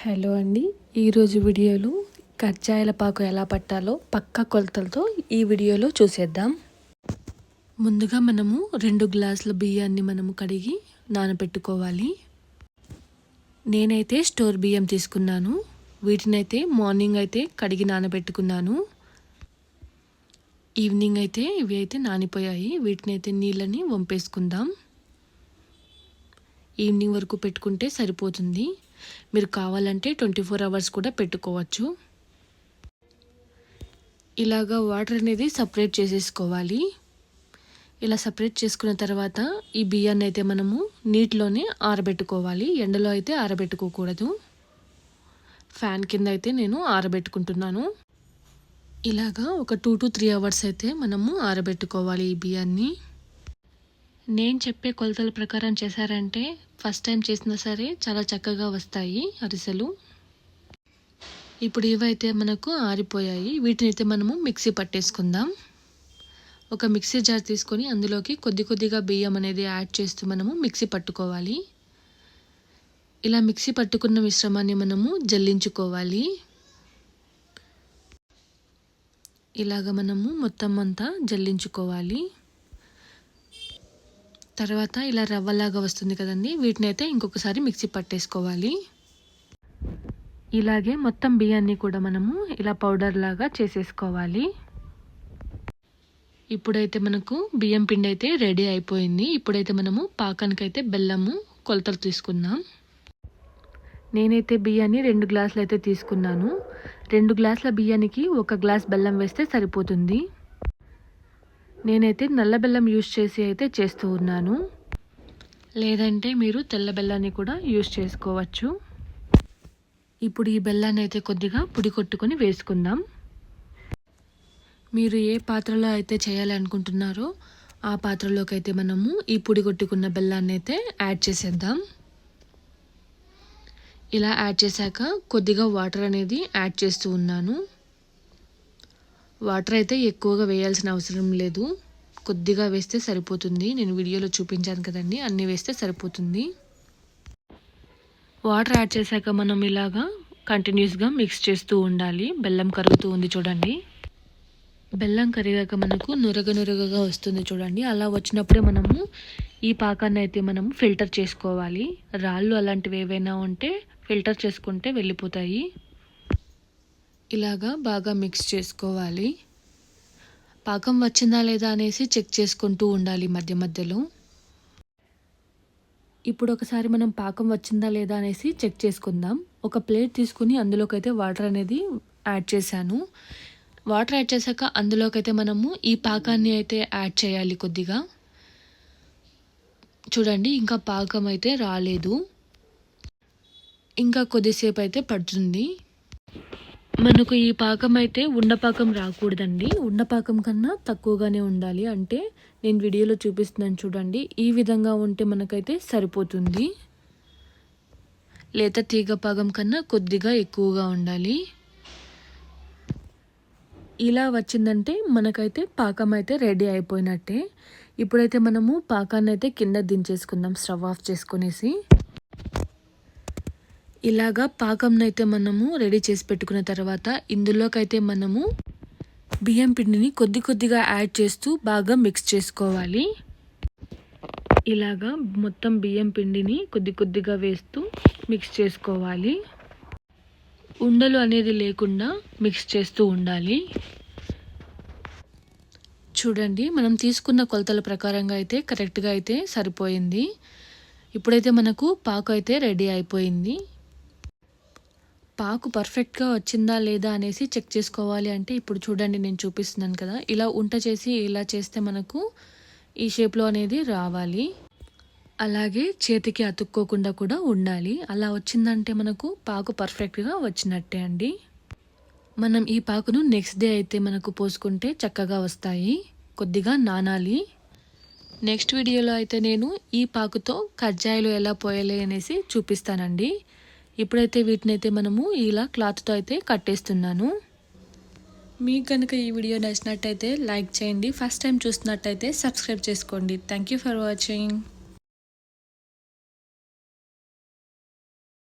Hello అండి. ఈరోజు వీడియోలో కజ్జాయల పాకు ఎలా పట్టాలో పక్క కొలతలతో ఈ వీడియోలో చూసేద్దాం. ముందుగా మనము రెండు గ్లాసుల బియ్యాన్ని మనము కడిగి నానబెట్టుకోవాలి నేనైతే స్టోర్ బియ్యం తీసుకున్నాను. వీటినైతే మార్నింగ్ అయితే కడిగి నానబెట్టుకున్నాను. ఈవినింగ్ అయితే ఇవి అయితే నానిపోయాయి. వీటిని అయితే నీళ్ళని వంపేసుకుందాం. ఈవినింగ్ వరకు పెట్టుకుంటే సరిపోతుంది. మీరు కావాలంటే ట్వంటీ ఫోర్ అవర్స్ కూడా పెట్టుకోవచ్చు. ఇలాగా వాటర్ అనేది సపరేట్ చేసేసుకోవాలి. ఇలా సపరేట్ చేసుకున్న తర్వాత ఈ బియ్యాన్ని అయితే మనము నీటిలోనే ఆరబెట్టుకోవాలి. ఎండలో అయితే ఆరబెట్టుకోకూడదు. ఫ్యాన్ కింద అయితే నేను ఆరబెట్టుకుంటున్నాను. ఇలాగా ఒక టూ టు త్రీ అవర్స్ అయితే మనము ఆరబెట్టుకోవాలి ఈ బియ్యాన్ని. నేను చెప్పే కొలతల ప్రకారం చేశారంటే ఫస్ట్ టైం చేసినా సరే చాలా చక్కగా వస్తాయి అరిసెలు. ఇప్పుడు ఇవైతే మనకు ఆరిపోయాయి. వీటిని అయితే మనము మిక్సీ పట్టేసుకుందాం. ఒక మిక్సీ జార్ తీసుకొని అందులోకి కొద్ది కొద్దిగా బియ్యం అనేది యాడ్ చేస్తూ మనము మిక్సీ పట్టుకోవాలి. ఇలా మిక్సీ పట్టుకున్న మిశ్రమాన్ని మనము జల్లించుకోవాలి. ఇలాగ మనము మొత్తం అంతా జల్లించుకోవాలి. తర్వాత ఇలా రవ్వలాగా వస్తుంది కదండి. వీటిని అయితే ఇంకొకసారి మిక్సీ పట్టేసుకోవాలి. ఇలాగే మొత్తం బియ్యాన్ని కూడా మనము ఇలా పౌడర్ లాగా చేసేసుకోవాలి. ఇప్పుడైతే మనకు బియ్యం పిండి అయితే రెడీ అయిపోయింది. ఇప్పుడైతే మనము పాకానికైతే బెల్లము కొలతలు తీసుకుందాం. నేనైతే బియ్యాన్ని రెండు గ్లాసులు అయితే తీసుకున్నాను. రెండు గ్లాసుల బియ్యానికి ఒక గ్లాస్ బెల్లం వేస్తే సరిపోతుంది. నేనైతే నల్ల బెల్లం యూస్ చేసి అయితే చేస్తూ ఉన్నాను. లేదంటే మీరు తెల్ల బెల్లాన్ని కూడా యూస్ చేసుకోవచ్చు. ఇప్పుడు ఈ బెల్లాన్ని అయితే కొద్దిగా పొడి కొట్టుకొని వేసుకుందాం. మీరు ఏ పాత్రలో అయితే చేయాలనుకుంటున్నారో ఆ పాత్రలోకి అయితే మనము ఈ పొడి కొట్టుకున్న బెల్లాన్ని అయితే యాడ్ చేసేద్దాం. ఇలా యాడ్ చేశాక కొద్దిగా వాటర్ అనేది యాడ్ చేస్తూ ఉన్నాను. వాటర్ అయితే ఎక్కువగా వేయాల్సిన అవసరం లేదు. కొద్దిగా వేస్తే సరిపోతుంది. నేను వీడియోలో చూపించాను కదండి. అన్నీ వేస్తే సరిపోతుంది. వాటర్ యాడ్ చేశాక మనం ఇలాగా కంటిన్యూస్గా మిక్స్ చేస్తూ ఉండాలి. బెల్లం కరుగుతూ ఉంది చూడండి. బెల్లం కరిగాక మనకు నురగ నురగగా వస్తుంది చూడండి. అలా వచ్చినప్పుడే మనము ఈ పాకాన్ని అయితే మనము ఫిల్టర్ చేసుకోవాలి. రాళ్ళు అలాంటివి ఏవైనా ఉంటే ఫిల్టర్ చేసుకుంటే వెళ్ళిపోతాయి. ఇలాగా బాగా మిక్స్ చేసుకోవాలి. పాకం వచ్చిందా లేదా అనేసి చెక్ చేసుకుంటూ ఉండాలి మధ్య మధ్యలో. ఇప్పుడు ఒకసారి మనం పాకం వచ్చిందా లేదా అనేసి చెక్ చేసుకుందాం. ఒక ప్లేట్ తీసుకుని అందులోకైతే వాటర్ అనేది యాడ్ చేశాను. వాటర్ యాడ్ చేశాక అందులోకైతే మనము ఈ పాకాన్ని అయితే యాడ్ చేయాలి కొద్దిగా. చూడండి ఇంకా పాకం అయితే రాలేదు. ఇంకా కొద్దిసేపు అయితే పడుతుంది. మనకు ఈ పాకం అయితే ఉండపాకం రాకూడదండి. ఉండపాకం కన్నా తక్కువగానే ఉండాలి. అంటే నేను వీడియోలో చూపిస్తున్నాను చూడండి. ఈ విధంగా ఉంటే మనకైతే సరిపోతుంది. లేత తీగ పాకం కన్నా కొద్దిగా ఎక్కువగా ఉండాలి. ఇలా వచ్చిందంటే మనకైతే పాకం అయితే రెడీ అయిపోయినట్టే. ఇప్పుడైతే మనము పాకాన్ని అయితే కింద దించేసుకుందాం. స్టవ్ ఆఫ్ చేసుకునేసి. ఇలాగా పాకంనైతే మనము రెడీ చేసి పెట్టుకున్న తర్వాత ఇందులోకైతే మనము బియ్యం పిండిని కొద్ది కొద్దిగా యాడ్ చేస్తూ బాగా మిక్స్ చేసుకోవాలి. ఇలాగా మొత్తం బియ్యం పిండిని కొద్ది కొద్దిగా వేస్తూ మిక్స్ చేసుకోవాలి. ఉండలు అనేది లేకుండా మిక్స్ చేస్తూ ఉండాలి. చూడండి మనం తీసుకున్న కొలతల ప్రకారంగా అయితే కరెక్ట్గా అయితే సరిపోయింది. ఇప్పుడైతే మనకు పాకు అయితే రెడీ అయిపోయింది. పాకు పర్ఫెక్ట్గా వచ్చిందా లేదా అనేసి చెక్ చేసుకోవాలి అంటే ఇప్పుడు చూడండి నేను చూపిస్తున్నాను కదా. ఇలా ఉంట చేసి ఇలా చేస్తే మనకు ఈ షేప్లో అనేది రావాలి. అలాగే చేతికి అతుక్కోకుండా కూడా ఉండాలి. అలా వచ్చిందంటే మనకు పాకు పర్ఫెక్ట్గా వచ్చినట్టే అండి. మనం ఈ పాకును నెక్స్ట్ డే అయితే మనకు పోసుకుంటే చక్కగా వస్తాయి. కొద్దిగా నానాలి. నెక్స్ట్ వీడియోలో అయితే నేను ఈ పాకుతో కజ్జాయిలు ఎలా పోయాలి అనేసి చూపిస్తానండి. ఇప్పుడైతే వీటిని అయితే మనము ఇలా క్లాత్తో అయితే కట్టేస్తున్నాను. మీకు కనుక ఈ వీడియో నచ్చినట్టయితే లైక్ చేయండి. ఫస్ట్ టైం చూస్తున్నట్టయితే సబ్స్క్రైబ్ చేసుకోండి. Thank you for watching